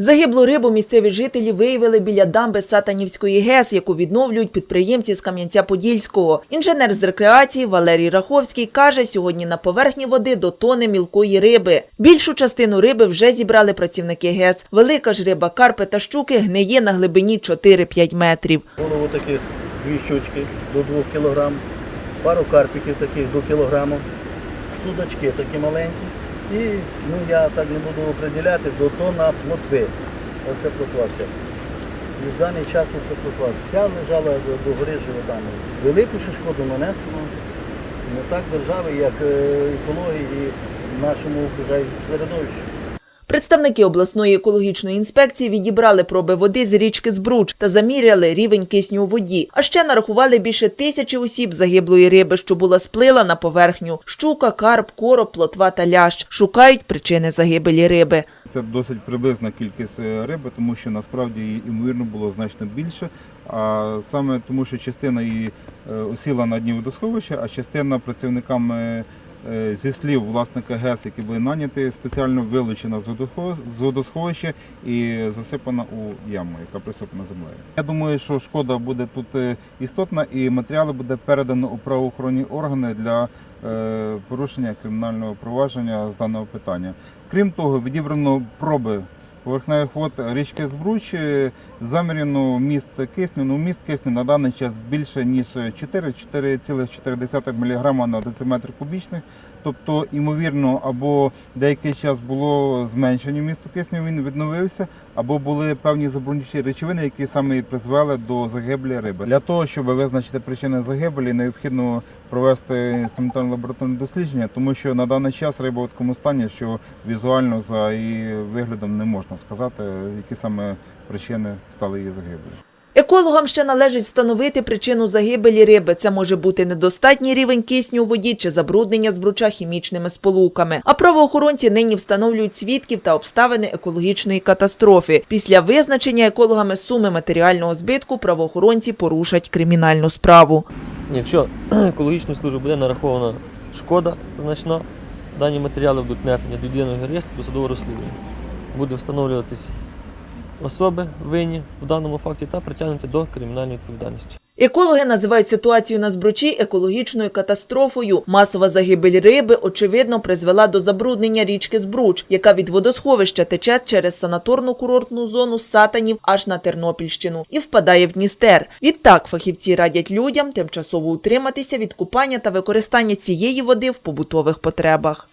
Загиблу рибу місцеві жителі виявили біля дамби Сатанівської ГЕС, яку відновлюють підприємці з Кам'янця-Подільського. Інженер з рекреації Валерій Раховський каже, сьогодні на поверхні води до тони мілкої риби. Більшу частину риби вже зібрали працівники ГЕС. Велика ж риба карпи та щуки гниє на глибині 4-5 метрів. Голову таких дві щучки до 2 кг, пару карпіків таких до кілограму, судачки такі маленькі. І ну, я так не буду определяти до тона плотви. Оце плотва вся. І в даний час оце плотва. Вся лежала до, гори животами. Велику ще шкоду нанесено не так держави, як е, екології і нашому окружаючому середовищу. Представники обласної екологічної інспекції відібрали проби води з річки Збруч та заміряли рівень кисню у воді. А ще нарахували більше тисячі осіб загиблої риби, що була сплила на поверхню. Щука, карп, короб, плотва та лящ. Шукають причини загибелі риби. Це досить приблизна кількість е, риби, тому що насправді її ймовірно було значно більше. А саме тому, що частина її е, осіла на дні водосховища, а частина працівниками е, зі слів власника ГЕС, які були наняті, спеціально вилучена з водосховища і засипана у яму, яка присипана землею. Я думаю, що шкода буде тут е, істотна, і матеріали буде передано у правоохоронні органи для е, порушення кримінального провадження з даного питання. Крім того, відібрано проби поверхневих вод річки Збруч, заміряно міст кисню. Ну, міст кисню на даний час більше ніж 4, 4,4 мг на дециметр кубічний. Тобто, ймовірно, або деякий час було зменшення місту кисню, він відновився, або були певні забруднюючі речовини, які саме і призвели до загибелі риби. Для того, щоб визначити причини загибелі, необхідно провести інструментальне лабораторне дослідження, тому що на даний час риба в такому стані, що візуально за її виглядом не можна сказати, які саме причини стали її загибелі. Екологам ще належить встановити причину загибелі риби. Це може бути недостатній рівень кисню у воді чи забруднення збруча хімічними сполуками. А правоохоронці нині встановлюють свідків та обставини екологічної катастрофи. Після визначення екологами суми матеріального збитку правоохоронці порушать кримінальну справу. Якщо екологічній службі буде нарахована шкода значна, дані матеріали будуть внесені до єдиного реєстру досудового розслідування. Буде встановлюватись особи винні в даному факті та притягнути до кримінальної відповідальності. Екологи називають ситуацію на збручі екологічною катастрофою. Масова загибель риби, очевидно, призвела до забруднення річки Збруч, яка від водосховища тече через санаторно-курортну зону Сатанів аж на Тернопільщину і впадає в Дністер. Відтак фахівці радять людям тимчасово утриматися від купання та використання цієї води в побутових потребах.